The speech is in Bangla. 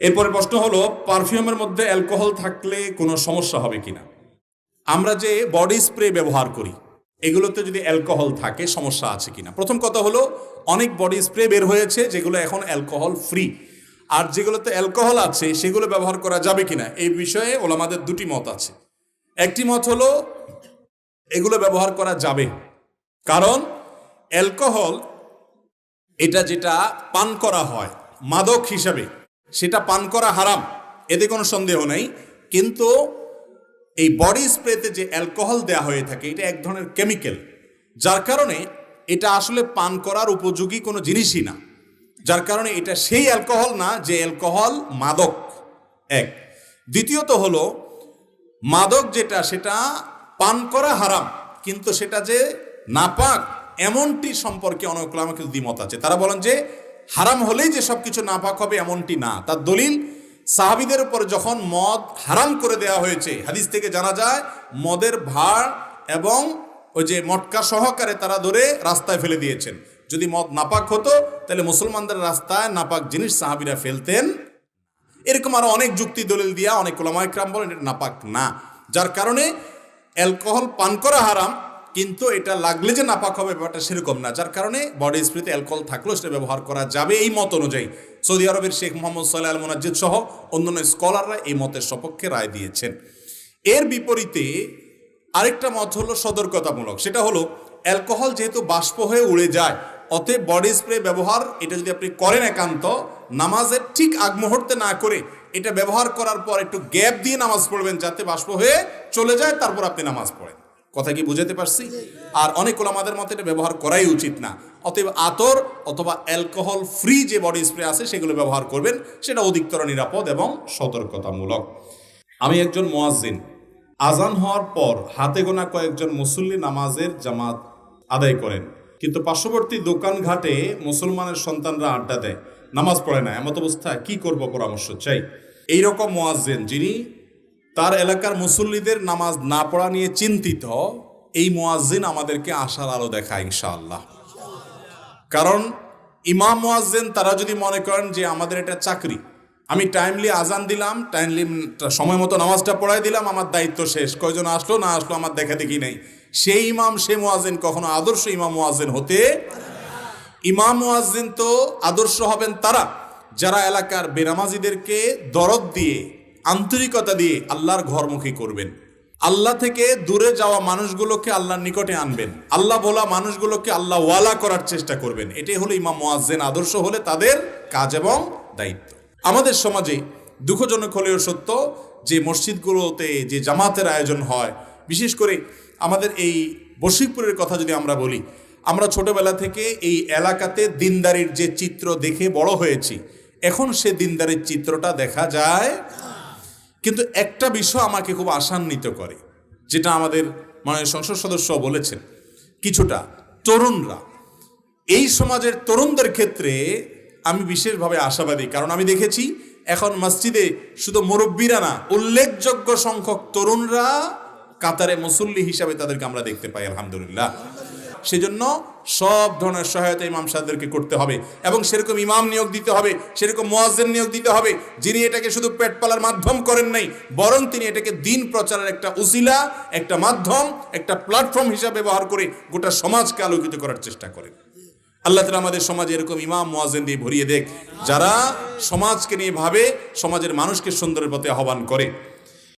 এরপরে প্রশ্ন হলো পারফিউমের মধ্যে অ্যালকোহল থাকলে কোনো সমস্যা হবে কিনা? আমরা যে বডি স্প্রে ব্যবহার করি, এগুলোতে যদি অ্যালকোহল থাকে, সমস্যা আছে কিনা? প্রথম কথা হলো, অনেক বডি স্প্রে বের হয়েছে যেগুলো এখন অ্যালকোহল ফ্রি আর যেগুলোতে অ্যালকোহল আছে, সেগুলো ব্যবহার করা যাবে কিনা? এই বিষয়ে ওলামাদের দুটি মত আছে। একটি মত হলো, এগুলো ব্যবহার করা যাবে। কারণ অ্যালকোহল এটা যেটা পান করা হয়, মাদক হিসাবে সেটা পান করা হারাম, এতে কোনো সন্দেহ নেই। কিন্তু এই বডি স্প্রেতে যে অ্যালকোহল দেয়া হয়ে থাকে, এটা এক ধরনের কেমিক্যাল। যার কারণে এটা আসলে পান করার উপযোগী কোনো জিনিসই না। যার কারণে এটা সেই অ্যালকোহল না, যে অ্যালকোহল মাদক, এক। দ্বিতীয়ত হলো, মাদক যেটা, সেটা পান করা হারাম, কিন্তু সেটা যে নাপাক, এমনটি সম্পর্কে অনেক আমাকে দ্বিমত আছে। তারা বলেন যে হারাম হলেই যে সবকিছু নাপাক হবে এমনটি না। তার দলিল, সাহাবিদের উপর যখন মদ হারাম করে দেওয়া হয়েছে, হাদিস থেকে জানা যায়, মদের ভাড় এবং ওই যে মটকা সহকারে তারা ধরে রাস্তায় ফেলে দিয়েছেন। যদি মদ নাপাক হতো, তাহলে মুসলমানদের রাস্তায় নাপাক জিনিস সাহাবিরা ফেলতেন এরকম আরও অনেক যুক্তি দলিল দিয়া অনেক ওলামাইকরাম বলেন, এটা নাপাক না। যার কারণে অ্যালকোহল পান করা হারাম কিন্তু এটা লাগলে যে নাপাক হবে, ব্যাপারটা সেরকম না। যার কারণে বডি স্প্রেতে অ্যালকোহল থাকলেও সেটা ব্যবহার করা যাবে এই মত অনুযায়ী। সৌদি আরবের শেখ মোহাম্মদ সাল্লাহ আল মোনাজ্জিদ সহ অন্যান্য স্কলাররা এই মতের সপক্ষে রায় দিয়েছেন। এর বিপরীতে আরেকটা মত হলো সতর্কতামূলক। সেটা হলো অ্যালকোহল যেহেতু বাষ্প হয়ে উড়ে যায়, অতএব বডি স্প্রে ব্যবহার, এটা যদি আপনি করেন একান্ত, নামাজের ঠিক আগ মুহূর্তে না করে এটা ব্যবহার করার পর একটু গ্যাপ দিয়ে নামাজ পড়বেন যাতে বাষ্প হয়ে চলে যায়, তারপর আপনি নামাজ পড়েন। কথা কি বুঝাতে পারছি? আর অনেক আমাদের মতে এটা ব্যবহার করাই উচিত না। অতএব আতর অথবা অ্যালকোহল ফ্রি যে বডি স্প্রে আছে, সেগুলো ব্যবহার করবেন। সেটা অধিকতর নিরাপদ এবং সতর্কতামূলক। আমি একজন মোয়াজ্জিন। আজান হওয়ার পর হাতে গোনা কয়েকজন মুসল্লি নামাজের জামাত আদায় করেন। কিন্তু পার্শ্ববর্তী দোকান ঘাটে মুসলমানের সন্তানরা আড্ডা দেয়। নামাজ পড়ে না। এমত অবস্থায় কি করব পরামর্শ চাই? এই রকম মোয়াজ্জেন যিনি তার এলাকার মুসল্লিদের নামাজ না পড়া নিয়ে চিন্তিত, এই মোয়াজ্জিন আমাদেরকে আশার আলো দেখায় ইনশাআল্লাহ। কারণ ইমাম মোয়াজ্জেন, তারা যদি মনে করেন যে আমাদের এটা চাকরি, আমি টাইমলি আজান দিলাম টাইমলি সময় মতো নামাজটা পড়াই দিলাম, আমার দায়িত্ব শেষ, কয়জন আসলো, না আসলো আমার দেখা দেখি নেই। সেই ইমাম সে মোয়াজেন কখনো আদর্শ ইমাম মোয়াজেন হতে ইমাম মোয়াজ্জিন তো আদর্শ হবেন তারা, যারা এলাকার বেনামাজিদেরকে দরদ দিয়ে আন্তরিকতা দিয়ে আল্লাহর ঘরমুখী করবেন। আল্লাহ থেকে দূরে যাওয়া মানুষগুলোকে আল্লাহর নিকটে আনবেন। আল্লাহ বলা মানুষগুলোকে আল্লাহ ওয়ালা করার চেষ্টা করবেন। এটাই হলো ইমাম মোয়াজ্জেন আদর্শ হলে তাদের কাজ এবং দায়িত্ব। আমাদের সমাজে দুঃখজনক হলেও সত্য যে মসজিদগুলোতে যে জামাতের আয়োজন হয়, বিশেষ করে আমাদের এই বশিকপুরের কথা যদি আমরা বলি, আমরা ছোটবেলা থেকে এই এলাকাতে দিনদারির যে চিত্র দেখে বড় হয়েছি। এখন সে দিনদারির চিত্রটা দেখা যায় কিন্তু একটা বিষয় আমাকে খুব আশান্বিত করে, যেটা আমাদের মাননীয় সংসদ সদস্য বলেছেন, কিছুটা তরুণরা। এই সমাজের তরুণদের ক্ষেত্রে আমি বিশেষভাবে আশাবাদী, কারণ আমি দেখেছি এখন মসজিদে শুধু মুরব্বীরা না, উল্লেখযোগ্য সংখ্যক তরুণরা কাতারে মুসল্লি হিসাবে তাদেরকে আমরা দেখতে পাই, আলহামদুলিল্লাহ। সেজন্য সব ধরনের সহায়তা ইমাম সাহেবদেরকে করতে হবে। এবং সেরকম ইমাম নিয়োগ দিতে হবে, সেরকম মোয়াজ্জেন নিয়োগ দিতে হবে, যিনি এটাকে শুধু পেট পালার মাধ্যম করেন নাই, বরং তিনি এটাকে দিন প্রচারের একটা উসিলা একটা মাধ্যম, একটা প্ল্যাটফর্ম হিসাবে ব্যবহার করে গোটা সমাজকে আলোকিত করার চেষ্টা করেন। আল্লাহ তালা আমাদের সমাজে এরকম ইমাম মোয়াজেন দিয়ে ভরিয়ে দেখ, যারা সমাজকে নিয়ে ভাবে, সমাজের মানুষকে সুন্দরের পথে আহ্বান করে।